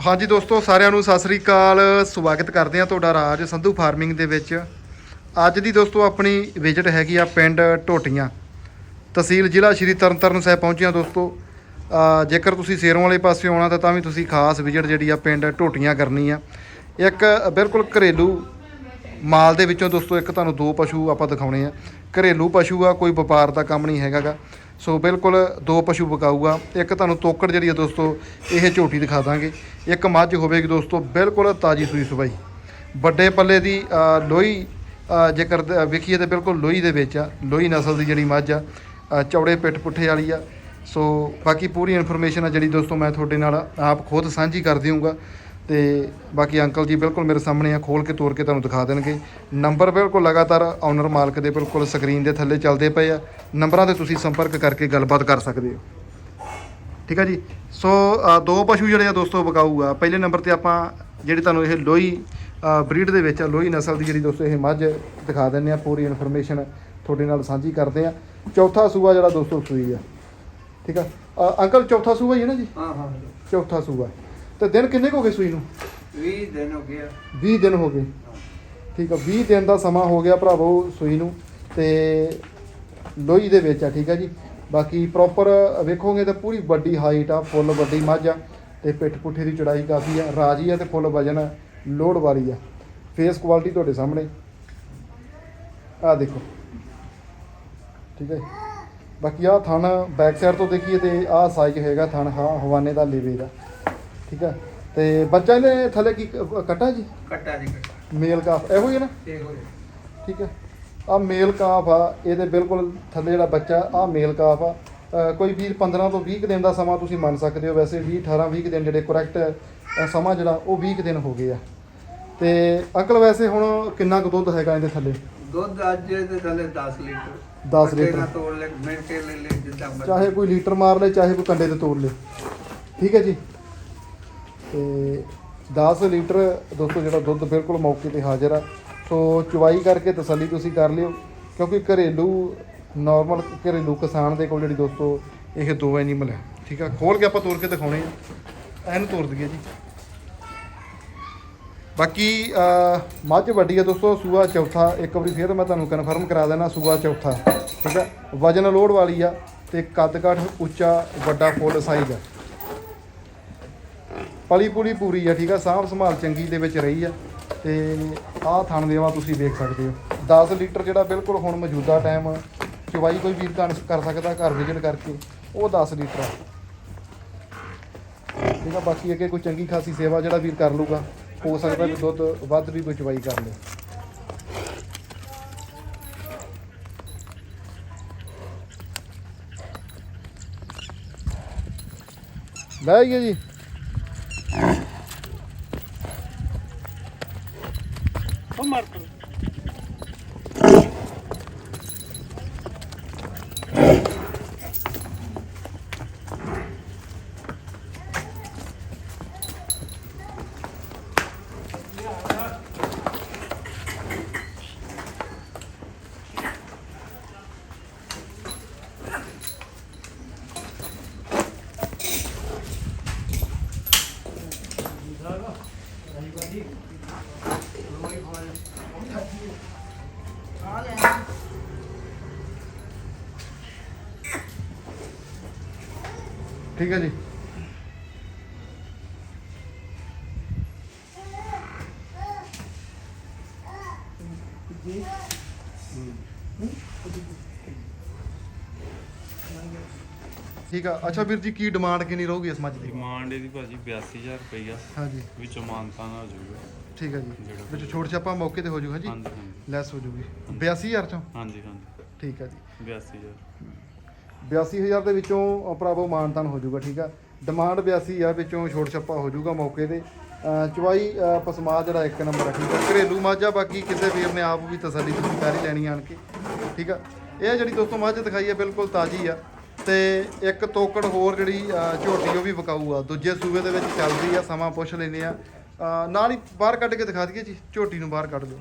ਹਾਂਜੀ ਦੋਸਤੋ, ਸਾਰਿਆਂ ਨੂੰ ਸਤਿ ਸ੍ਰੀ ਅਕਾਲ। ਸਵਾਗਤ ਕਰਦੇ ਹਾਂ ਤੁਹਾਡਾ ਰਾਜ ਸੰਧੂ ਫਾਰਮਿੰਗ ਦੇ ਵਿੱਚ। ਅੱਜ ਦੀ ਦੋਸਤੋ, ਆਪਣੀ ਵਿਜ਼ਿਟ ਹੈਗੀ ਆ ਪਿੰਡ ਟੋਟੀਆਂ ਤਹਿਸੀਲ ਜ਼ਿਲ੍ਹਾ ਸ਼੍ਰੀ ਤਰਨਤਾਰਨ ਸਾਹਿਬ ਪਹੁੰਚੇ ਦੋਸਤੋ। ਜੇਕਰ ਤੁਸੀਂ ਸੇਰੋਂ ਵਾਲੇ ਪਾਸੇ ਆਉਣਾ, ਤਾਂ ਤਾਂ ਵੀ ਤੁਸੀਂ ਖਾਸ ਵਿਜ਼ਿਟ ਜਿਹੜੀ ਆ ਪਿੰਡ ਟੋਟੀਆਂ ਕਰਨੀ ਆ। ਇੱਕ ਬਿਲਕੁਲ ਘਰੇਲੂ ਮਾਲ ਦੇ ਵਿੱਚੋਂ ਦੋਸਤੋ, ਇੱਕ ਤੁਹਾਨੂੰ ਦੋ ਪਸ਼ੂ ਆਪਾਂ ਦਿਖਾਉਣੇ ਆ। ਘਰੇਲੂ ਪਸ਼ੂ ਆ, ਕੋਈ ਵਪਾਰ ਦਾ ਕੰਮ ਨਹੀਂ ਹੈਗਾਗਾ। ਸੋ ਬਿਲਕੁਲ ਦੋ ਪਸ਼ੂ ਵਿਕਾਊਗਾ ਇੱਕ ਤੁਹਾਨੂੰ ਤੋਕੜ ਜਿਹੜੀ ਆ ਦੋਸਤੋ ਇਹ ਝੋਟੀ ਦਿਖਾ ਦਾਂਗੇ। ਇੱਕ ਮੱਝ ਹੋਵੇਗੀ ਦੋਸਤੋ ਬਿਲਕੁਲ ਤਾਜੀ ਸੂਈ ਸੁਬਾਈ। ਵੱਡੇ ਪੱਲੇ ਦੀ ਅ, ਲੋਹੀ ਜੇਕਰ ਦ- ਵੇਖੀਏ ਤਾਂ ਬਿਲਕੁਲ ਲੋਹੀ ਦੇ ਵਿੱਚ ਆ। ਲੋਹੀ ਨਸਲ ਦੀ ਜਿਹੜੀ ਮੱਝ ਆ ਚੌੜੇ ਪਿੱਠ ਪੁੱਠੇ ਵਾਲੀ ਆ। ਸੋ ਬਾਕੀ ਪੂਰੀ ਇਨਫੋਰਮੇਸ਼ਨ ਆ ਜਿਹੜੀ ਦੋਸਤੋ ਮੈਂ ਤੁਹਾਡੇ ਨਾਲ ਆਪ ਖੁਦ ਸਾਂਝੀ ਕਰ ਦਿਆਂਗਾ ਤੇ ਬਾਕੀ ਅੰਕਲ ਜੀ ਬਿਲਕੁਲ ਮੇਰੇ ਸਾਹਮਣੇ ਆ ਖੋਲ ਕੇ ਤੋੜ ਕੇ ਤੁਹਾਨੂੰ ਦਿਖਾ ਦੇਣਗੇ। ਨੰਬਰ ਬਿਲਕੁਲ ਲਗਾਤਾਰ ਓਨਰ ਮਾਲਕ ਦੇ ਬਿਲਕੁਲ ਸਕਰੀਨ ਦੇ ਥੱਲੇ ਚੱਲਦੇ ਪਏ ਆ। ਨੰਬਰਾਂ ਤੇ ਤੁਸੀਂ ਸੰਪਰਕ ਕਰਕੇ ਗੱਲਬਾਤ ਕਰ ਸਕਦੇ ਹੋ। ਠੀਕ ਆ ਜੀ? ਸੋ ਦੋ ਪਸ਼ੂ ਜਿਹੜੇ ਆ ਦੋਸਤੋ ਵਿਕਾਊ ਆ ਪਹਿਲੇ ਨੰਬਰ ਤੇ ਆਪਾਂ ਜਿਹੜੀ ਤੁਹਾਨੂੰ ਇਹ ਲੋਹੀ ਬਰੀਡ ਦੇ ਵਿੱਚ ਆ ਲੋਹੀ ਨਸਲ ਦੀ ਜਿਹੜੀ ਦੋਸਤੋ ਇਹ ਮੱਝ ਦਿਖਾ ਦਿੰਨੇ ਆ ਪੂਰੀ ਇਨਫੋਰਮੇਸ਼ਨ ਤੁਹਾਡੇ ਨਾਲ ਸਾਂਝੀ ਕਰਦੇ ਆ। ਚੌਥਾ ਸੂਆ ਜਿਹੜਾ ਦੋਸਤੋ ਸੂਈ ਆ। ਠੀਕ ਆ? ਅੰਕਲ ਚੌਥਾ ਸੂਆ ਹੀ ਹੈ ਨਾ ਜੀ? ਹਾਂ ਹਾਂ। ਚੌਥਾ ਸੂਆ। ਤੇ ਦਿਨ ਕਿੰਨੇ ਕੁ ਹੋ ਗਏ ਸੂਈ ਨੂੰ? 20 ਦਿਨ ਹੋ ਗਿਆ 20 ਦਿਨ ਹੋ ਗਏ। ਠੀਕ ਆ 20 ਦਿਨ ਦਾ ਸਮਾਂ ਹੋ ਗਿਆ ਭਰਾਵੋ ਸੂਈ ਨੂੰ ਤੇ ਲੋਹੀ ਦੇ ਵਿੱਚ ਆ ਠੀਕ ਆ ਜੀ। ਬਾਕੀ ਪ੍ਰੋਪਰ ਵੇਖੋਗੇ ਤਾਂ ਪੂਰੀ ਵੱਡੀ ਹਾਈਟ ਆ ਫੁੱਲ ਵੱਡੀ ਮੱਝ ਆ ਤੇ ਪਿੱਠ ਪੁੱਠੇ ਦੀ ਚੜਾਈ ਕਾਫੀ ਆ ਰਾਜੀ ਆ ਤੇ ਫੁੱਲ ਵਜਨ ਲੋਡ ਵਾਲੀ ਆ। ਫੇਸ ਕੁਆਲਿਟੀ ਤੁਹਾਡੇ ਸਾਹਮਣੇ। ਆ ਦੇਖੋ। ਠੀਕ ਹੈ। ਬਾਕੀ ਆ ਥਣ ਬੈਕ ਸਾਈਡ ਤੋਂ ਦੇਖੀਏ ਤੇ ਆ ਸਾਈਜ਼ ਹੈਗਾ ਥਣ ਹਾਂ ਹਵਾਨੇ ਦਾ ਲੇਵੇ ਦਾ। ਠੀਕ ਆ? ਤੇ ਬੱਚਾ ਇਹਨੇ ਥੱਲੇ ਕੀ ਕ- ਕੱਟਾ ਜੀ? ਕੱਟਾ ਜੀ ਕੱਟਾ। ਮੇਲ ਕਾਫ ਇਹੋ ਹੀ ਹੈ ਨਾ? ਇਹ ਹੋ ਠੀਕ ਹੈ ਆ ਮੇਲ ਕਾਫ ਆ ਇਹਦੇ ਬਿਲਕੁਲ ਥੱਲੇ ਜਿਹੜਾ ਬੱਚਾ ਆ ਮੇਲ ਕਾਫ ਆ। ਅ, ਕੋਈ ਵੀਰ 15 ਤੋਂ 20 ਕੁ ਦਿਨ ਦਾ ਸਮਾਂ ਤੁਸੀਂ ਮੰਨ ਸਕਦੇ ਹੋ। ਵੈਸੇ 20 18 20 ਕੁ ਦਿਨ ਜਿਹੜੇ ਕਰੈਕਟ ਸਮਾਂ ਜਿਹੜਾ ਉਹ 20 ਕੁ ਦਿਨ ਹੋ ਗਏ ਆ। ਤੇ ਅੰਕਲ ਵੈਸੇ ਹੁਣ ਕਿੰਨਾ ਕੁ ਦੁੱਧ ਹੈਗਾ ਇਹਦੇ ਥੱਲੇ? ਦੁੱਧ ਅੱਜ ਦੇ ਥੱਲੇ 10 ਲੀਟਰ। 10 ਕੱਟੇ ਲੀਟਰ। ਤੋੜ ਲੈ ਮਿੰਟ ਕੇ ਲੈ ਲੈ ਜਿੱਦਾਂ ਮਰਜ਼ੀ। ਚਾਹੇ ਕੋਈ ਲੀਟਰ ਮਾਰ ਲੇ ਚਾਹੇ ਕੋਈ ਕੰਡੇ ਤੇ ਤੋੜ ਲੇ। ਠੀਕ ਹੈ ਜੀ? ਤੇ 10 ਲੀਟਰ ਦੋਸਤੋ ਜਿਹੜਾ ਦੁੱਧ ਬਿਲਕੁਲ ਮੌਕੇ ਤੇ ਹਾਜ਼ਰ ਆ। ਸੋ ਚੁਵਾਈ ਕਰਕੇ ਤਸੱਲੀ ਤੁਸੀਂ ਕਰ ਲਿਓ, ਕਿਉਂਕਿ ਘਰੇਲੂ ਨਾਰਮਲ ਘਰੇਲੂ ਕਿਸਾਨ ਦੇ ਕੋਲ ਜਿਹੜੀ ਦੋਸਤੋ ਇਹ ਦੋ ਐਨੀਮਲ ਹੈ। ਠੀਕ ਆ? ਖੋਲ ਕੇ ਆਪਾਂ ਤੋੜ ਕੇ ਦਿਖਾਉਣੇ ਆ। ਐਨ ਤੋੜ ਦਈਏ ਜੀ। ਬਾਕੀ ਮੱਝ ਵੱਡੀ ਆ ਦੋਸਤੋ, ਸੂਆ ਚੌਥਾ। ਇੱਕ ਵਾਰੀ ਫੇਰ ਮੈਂ ਤੁਹਾਨੂੰ ਕਨਫਰਮ ਕਰਾ ਦੇਣਾ, ਸੂਆ ਚੌਥਾ। ਠੀਕ ਆ? ਵਜਨ ਲੋਡ ਵਾਲੀ ਆ ਤੇ ਕੱਦ ਕਾਠ ਉੱਚਾ, ਵੱਡਾ ਫੁੱਲ ਸਾਈਜ਼ ਆ। ਪਲੀ ਪੂਲੀ ਪੂਰੀ ਆ, ਠੀਕ ਆ? ਸਾਂਭ ਸੰਭਾਲ ਚੰਗੀ ਦੇ ਵਿੱਚ ਰਹੀ ਆ। ਤੇ ਆਹ ਥਣ ਦੇਵਾ ਤੁਸੀਂ ਦੇਖ ਸਕਦੇ ਹੋ। 10 ਲੀਟਰ ਜਿਹੜਾ ਬਿਲਕੁਲ ਹੁਣ ਮੌਜੂਦਾ ਟਾਈਮ ਚਵਾਈ ਕੋਈ ਵੀਰ ਕਰ ਕਰ ਸਕਦਾ ਘਰ ਵਿਜਿਟ ਕਰਕੇ, ਉਹ 10 ਲੀਟਰ ਆ। ਠੀਕ ਆ, ਬਾਕੀ ਅੱਗੇ ਕੋਈ ਚੰਗੀ ਖਾਸੀ ਸੇਵਾ ਜਿਹੜਾ ਵੀਰ ਕਰ ਲੂਗਾ ਹੋ ਸਕਦਾ ਵੀ ਦੁੱਧ ਵੱਧ ਵੀ ਕੋਈ ਚਵਾਈ ਕਰ ਲੇ। ਲੈ ਆਈਏ ਜੀ ਉਹ ਮਾਰ ਕਰ ਠੀਕ ਹੈ ਜੀ। ਠੀਕ ਆ। ਅੱਛਾ ਵੀਰ ਜੀ ਕੀ ਡਿਮਾਂਡ ਕਿੰਨੀ ਰਹੂਗੀ ਇਸ ਮੱਝ ਦੀ? ਡਿਮਾਂਡ ਇਹਦੀ ਭਾਜੀ 82000 ਰੁਪਈਆ ਹਾਂਜੀ। ਵਿੱਚੋਂ ਮਾਨਤਾ ਨਾ ਹੋ ਜਾਊਗਾ। ਠੀਕ ਹੈ ਜੀ। ਜਿਹੜਾ ਵਿੱਚ ਛੋਟ ਛਾਪਾ ਮੌਕੇ ਤੇ ਹੋ ਜਾਊਗਾ ਜੀ? ਹਾਂਜੀ ਹਾਂਜੀ। ਲੈਸ ਹੋ ਜਾਊਗੀ। 82000 ਚੋਂ? ਹਾਂਜੀ ਹਾਂਜੀ। ਠੀਕ ਹੈ ਜੀ। 82000 82000 ਦੇ ਵਿੱਚੋਂ ਅ, ਭਰਾਵੋ ਮਾਨਤਾਨ ਹੋ ਜਾਊਗਾ ਠੀਕ ਆ? ਡਿਮਾਂਡ 82 ਆ ਵਿੱਚੋਂ ਛੋਟ ਛੱਪਾ ਹੋ ਜਾਊਗਾ ਮੌਕੇ ਤੇ। ਅ, ਚਵਾਈ ਅ, ਪਸਮਾ ਜਿਹੜਾ ਇੱਕ ਨੰਬਰ ਆ ਠੀਕ ਆ? ਘਰੇਲੂ ਮੱਝ ਆ ਬਾਕੀ ਕਿਸੇ ਵੀਰ ਨੇ ਆਪ ਵੀ ਤਸੱਲੀ ਤੁਸੀਂ ਕਰ ਹੀ ਲੈਣੀ ਆਣ ਕੇ ਠੀਕ ਆ? ਇਹ ਜਿਹੜੀ ਦੋਸਤੋ ਮੱਝ ਦਿਖਾਈ ਹੈ ਬਿਲਕੁਲ ਤਾਜ਼ੀ ਆ। ਤੇ ਇੱਕ ਤੋਕੜ ਹੋਰ ਜਿਹੜੀ ਅ, ਝੋਟੀ ਉਹ ਵੀ ਵਿਕਾਊ ਆ। ਦੂਜੇ ਸੂਬੇ ਦੇ ਵਿੱਚ ਚੱਲਦੀ ਆ ਸਮਾਂ ਪੁੱਛ ਲੈਨੇ ਆ। ਅ, ਨਾਲ ਹੀ ਬਾਹਰ ਕੱਢ ਕੇ ਦਿਖਾ ਦਈਏ ਜੀ ਝੋਟੀ ਨੂੰ ਬਾਹਰ ਕੱਢ ਦਿਓ।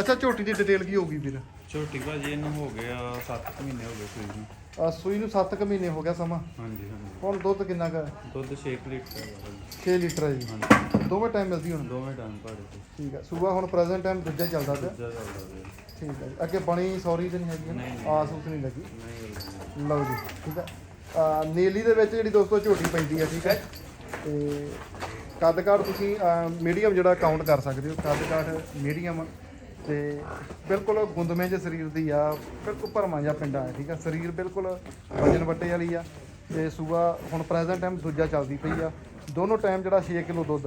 ਅੱਛਾ ਝੋਟੀ ਦੀ ਡਿਟੇਲ ਕੀ ਹੋਊਗੀ ਵੀਰ? ਛੋਟੀ ਭਾਜੀ ਇਹਨੂੰ ਹੋ ਗਿਆ 7 ਮਹੀਨੇ ਹੋ ਗਏ ਸੂਈ ਨੂੰ। ਅ, ਸੂਈ ਨੂੰ 7 ਕੁ ਮਹੀਨੇ ਹੋ ਗਿਆ ਸਮਾਂ। ਹਾਂਜੀ ਹਾਂਜੀ। ਹੁਣ ਦੁੱਧ ਕਿੰਨਾ ਕੁ ਦੁੱਧ 6 ਲੀਟਰ ਹੈ ਭਾਜੀ। 6 ਲੀਟਰ ਹੈ ਜੀ। ਹਾਂਜੀ। ਦੋਵੇਂ ਟਾਈਮ ਮਿਲਦੀ ਹੁਣ? ਦੋਵੇਂ ਟਾਈਮ ਭਾੜੇ ਤੇ ਠੀਕ ਹੈ। ਸੂਬਾ ਹੁਣ ਪ੍ਰੈਜ਼ੈਂਟ ਟਾਈਮ ਦੂਜਾ ਚੱਲਦਾ ਪਿਆ। ਦੂਜਾ ਚੱਲਦਾ ਪਿਆ। ਠੀਕ ਹੈ ਜੀ। ਅੱਗੇ ਬਣੀ ਸੌਰੀ ਤੇ ਨਹੀਂ ਹੈਗੀ ਨਾ? ਨਹੀਂ। ਆਸ ਉਸ ਨਹੀਂ ਲੱਗੀ। ਨਹੀਂ ਮਿਲਦੀ ਲਓ ਜੀ ਠੀਕ ਹੈ। ਅ, ਨੀਲੀ ਦੇ ਵਿੱਚ ਜਿਹੜੀ ਦੋਸਤੋ ਝੋਟੀ ਪੈਂਦੀ ਹੈ ਠੀਕ ਹੈ। ਤੇ ਕੱਦ ਕਾਠ ਤੁਸੀਂ ਮੀਡੀਅਮ ਜਿਹੜਾ ਕਾਊਂਟ ਕਰ ਸਕਦੇ ਹੋ। ਕੱਦ ਕਾਠ ਮੀਡੀਅਮ ਤੇ ਬਿਲਕੁਲ ਗੁੰਦਵੇਂ ਜਿਹੇ ਸਰੀਰ ਦੀ ਆ, ਬਿਲਕੁਲ ਭਰਮਾ ਜਿਹਾ ਪਿੰਡਾ ਹੈ ਠੀਕ ਆ? ਸਰੀਰ ਬਿਲਕੁਲ ਵਜਨ ਵੱਟੇ ਵਾਲੀ ਆ ਤੇ ਸੂਆ ਹੁਣ ਪ੍ਰੈਜ਼ੈਂਟ ਟਾਈਮ ਦੂਜਾ ਚੱਲਦੀ ਪਈ ਆ। ਦੋਨੋਂ ਟਾਈਮ ਜਿਹੜਾ 6 ਕਿਲੋ ਦੁੱਧ।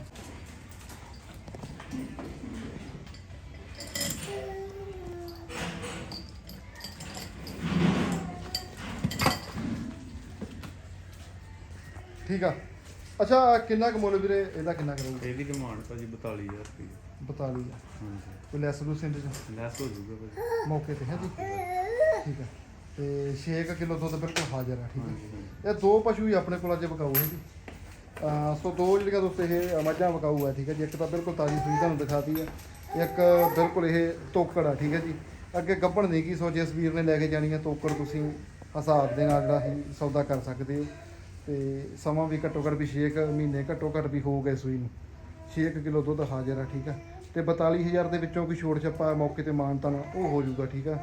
ਠੀਕ ਆ। ਅੱਛਾ ਕਿੰਨਾ ਕੁ ਮੁੱਲ ਵੀਰੇ? ਇਹਦਾ ਕਿੰਨਾ ਕਰੂਗਾ? ਇਹਦੀ ਡਿਮਾਂਡ ਭਾਜੀ 42000 ਰੁਪਏ। 42 ਆ ਹਾਂਜੀ। ਕੋਈ ਲੈਸ ਲੂਸ ਇਹਦੇ ਚ? ਲੈਸ ਹੋ ਜਾਊਗਾ ਭਾਜੀ। ਮੌਕੇ ਤੇ ਹੈ ਜੀ? ਠੀਕ ਹੈ ਤੇ 6 ਕਿਲੋ ਦੁੱਧ ਬਿਲਕੁਲ ਹਾਜ਼ਰ ਆ ਠੀਕ ਹੈ ਇਹ ਦੋ ਪਸ਼ੂ ਹੀ ਆਪਣੇ ਕੋਲ ਅੱਜ ਵਿਕਾਊ ਹੈ ਜੀ। ਅਹ ਸੋ ਦੋ ਜਿਹੜੀਆਂ ਦੋਸਤੋ ਇਹ ਮੱਝਾਂ ਵਿਕਾਊ ਹੈ ਠੀਕ ਹੈ ਜੀ। ਇੱਕ ਤਾਂ ਬਿਲਕੁਲ ਤਾਜ਼ੀ ਸੂਈ ਤੁਹਾਨੂੰ ਦਿਖਾਤੀ ਹੈ ਇੱਕ ਬਿਲਕੁਲ ਇਹ ਤੋਕੜ ਆ ਠੀਕ ਹੈ ਜੀ। ਅੱਗੇ ਗੱਭਣ ਨਹੀਂ ਕੀ ਸੋ ਜਿਸ ਵੀਰ ਨੇ ਲੈ ਕੇ ਜਾਣੀ ਹੈ ਤੋਕੜ ਤੁਸੀਂ ਹਿਸਾਬ ਦੇ ਨਾਲ ਜਿਹੜਾ ਹੀ ਸੌਦਾ ਕਰ ਸਕਦੇ ਹੋ। ਤੇ ਸਮਾਂ ਵੀ ਘੱਟੋ ਘੱਟ ਵੀ 6 ਮਹੀਨੇ ਘੱਟੋ ਘੱਟ ਵੀ ਹੋ ਗਏ ਸੂਈ ਨੂੰ। 6 ਕਿਲੋ ਦੁੱਧ ਹਾਜ਼ਰ ਆ, ਠੀਕ ਆ। ਤੇ 42000 ਦੇ ਵਿੱਚੋਂ ਕੋਈ ਛੋੜ ਛੱਪਾ ਮੌਕੇ ਤੇ ਮਾਨਤਾ ਨਾ ਉਹ ਹੋ ਜਾਊਗਾ, ਠੀਕ ਆ।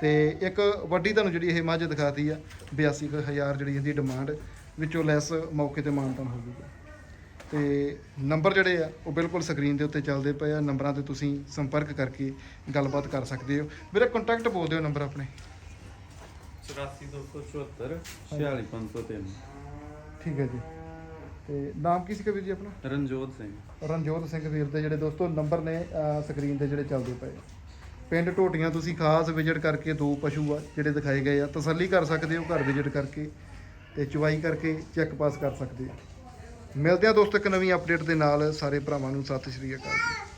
ਤੇ ਇੱਕ ਵੱਡੀ ਤੁਹਾਨੂੰ ਜਿਹੜੀ ਇਹ ਮੱਝ ਦਿਖਾਤੀ ਆ 82000 ਜਿਹੜੀ ਇਹਦੀ ਡਿਮਾਂਡ ਵਿੱਚੋਂ ਲੈਸ ਮੌਕੇ ਤੇ ਮਾਨਤਾ ਹੋ ਜਾਊਗਾ। ਤੇ ਨੰਬਰ ਜਿਹੜੇ ਆ, ਉਹ ਬਿਲਕੁਲ ਸਕਰੀਨ ਦੇ ਉੱਤੇ ਚੱਲਦੇ ਪਏ ਆ, ਨੰਬਰਾਂ ਤੇ ਤੁਸੀਂ ਸੰਪਰਕ ਕਰਕੇ ਗੱਲਬਾਤ ਕਰ ਸਕਦੇ ਹੋ। ਵੀਰੇ ਕੰਟੈਕਟ ਬੋਲ ਦਿਓ ਨੰਬਰ ਆਪਣੇ। 84274 46503 ਠੀਕ ਹੈ ਜੀ। ਤੇ ਨਾਮ ਕੀ ਸੀ ਕਬੀਰ ਜੀ ਆਪਣਾ? ਰਣਜੋਤ ਸਿੰਘ। ਰਣਜੋਤ ਸਿੰਘ ਵੀਰ ਦੇ ਜਿਹੜੇ ਦੋਸਤੋ ਨੰਬਰ ਨੇ ਸਕਰੀਨ ਤੇ ਜਿਹੜੇ ਚੱਲਦੇ ਪਏ। ਪਿੰਡ ਢੋਟੀਆਂ ਤੁਸੀਂ ਖਾਸ ਵਿਜ਼ਿਟ ਕਰਕੇ ਦੋ ਪਸ਼ੂ ਆ ਜਿਹੜੇ ਦਿਖਾਏ ਗਏ ਆ। ਤਸੱਲੀ ਕਰ ਸਕਦੇ ਹੋ ਘਰ ਵਿਜ਼ਿਟ ਕਰਕੇ ਤੇ ਚੁਵਾਈ ਕਰਕੇ ਚੈੱਕ ਪਾਸ ਕਰ ਸਕਦੇ ਹੋ। ਮਿਲਦੇ ਆ ਦੋਸਤੋ ਇੱਕ ਨਵੀਂ ਅਪਡੇਟ ਦੇ ਨਾਲ। ਸਾਰੇ ਭਰਾਵਾਂ ਨੂੰ ਸਤਿ ਸ਼੍ਰੀ ਅਕਾਲ ਜੀ।